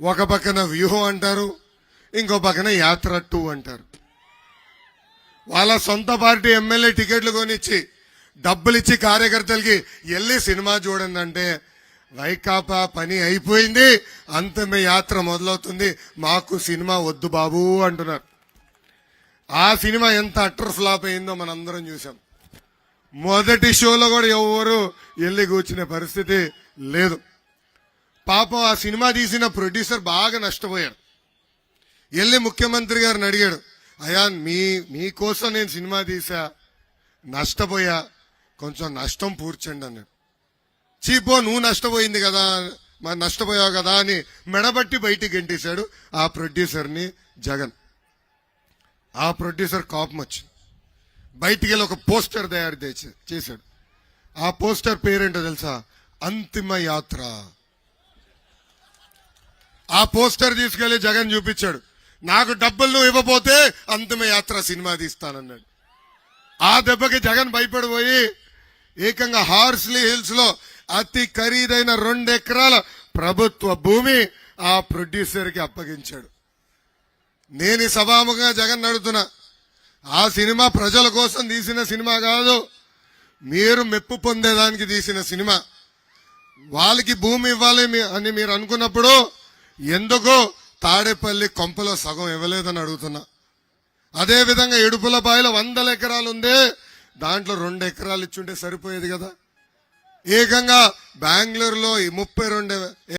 ఒక పక్కన వ్యూహం అంటారు ఇంకో పక్కన యాత్ర టూ అంటారు. వాళ్ళ సొంత పార్టీ ఎమ్మెల్యే టికెట్లు కొనిచ్చి డబ్బులు ఇచ్చి కార్యకర్తలకి వెళ్ళి సినిమా చూడండి అంటే వైకాపా పని అయిపోయింది అంతమే యాత్ర మొదలవుతుంది మాకు సినిమా వద్దు బాబు అంటున్నారు. ఆ సినిమా ఎంత అట్టర్ ఫ్లాప్ అయిందో మనందరం చూసాం మొదటి షోలో కూడా ఎవరు వెళ్ళి కూర్చునే పరిస్థితి లేదు. పాపం ఆ సినిమా తీసిన ప్రొడ్యూసర్ బాగా నష్టపోయాడు. వెళ్ళి ముఖ్యమంత్రి గారిని అడిగాడు అయ్యా మీ మీకోసం నేను సినిమా తీసా నష్టపోయా కొంచెం నష్టం పూడ్చండి అన్నాడు. చీపో నువ్వు నష్టపోయింది కదా మరి నష్టపోయావు కదా అని మెడబట్టి బయటికి గెంటేశాడు ఆ ప్రొడ్యూసర్ని జగన్. ఆ ప్రొడ్యూసర్ కోపం వచ్చింది. బయటికి వెళ్ళి ఒక పోస్టర్ తయారు చేసి- చేశాడు. ఆ పోస్టర్ పేరేంటో తెలుసా? అంతిమ యాత్ర. ఆ పోస్టర్ తీసుకెళ్ళి జగన్ చూపించాడు. నాకు డబ్బులు నువ్వు ఇవ్వబోతే అంతిమ యాత్ర సినిమా తీస్తానన్నాడు. ఆ దెబ్బకి జగన్ భయపడిపోయి ఏకంగా హార్స్లీ హిల్స్లో అతి ఖరీదైన రెండు ఎకరాల ప్రభుత్వ భూమి ఆ ప్రొడ్యూసర్కి అప్పగించాడు. నేను సభాముఖంగా జగన్ నడుతున్నా. ఆ సినిమా ప్రజల కోసం తీసిన సినిమా కాదు మీరు మెప్పు పొందేదానికి తీసిన సినిమా. వాళ్ళకి భూమి ఇవ్వాలి మీ- అని మీరు అనుకున్నప్పుడు ఎందుకు తాడేపల్లి కొంపలో సగం ఇవ్వలేదని అడుగుతున్నా. అదే విధంగా ఇడుపులపాయలో వందల ఎకరాలు ఉందే దాంట్లో రెండు ఎకరాలు ఇచ్చుంటే సరిపోయేది కదా. ఏకంగా బెంగళూరులో ఈ ముప్పై రెండు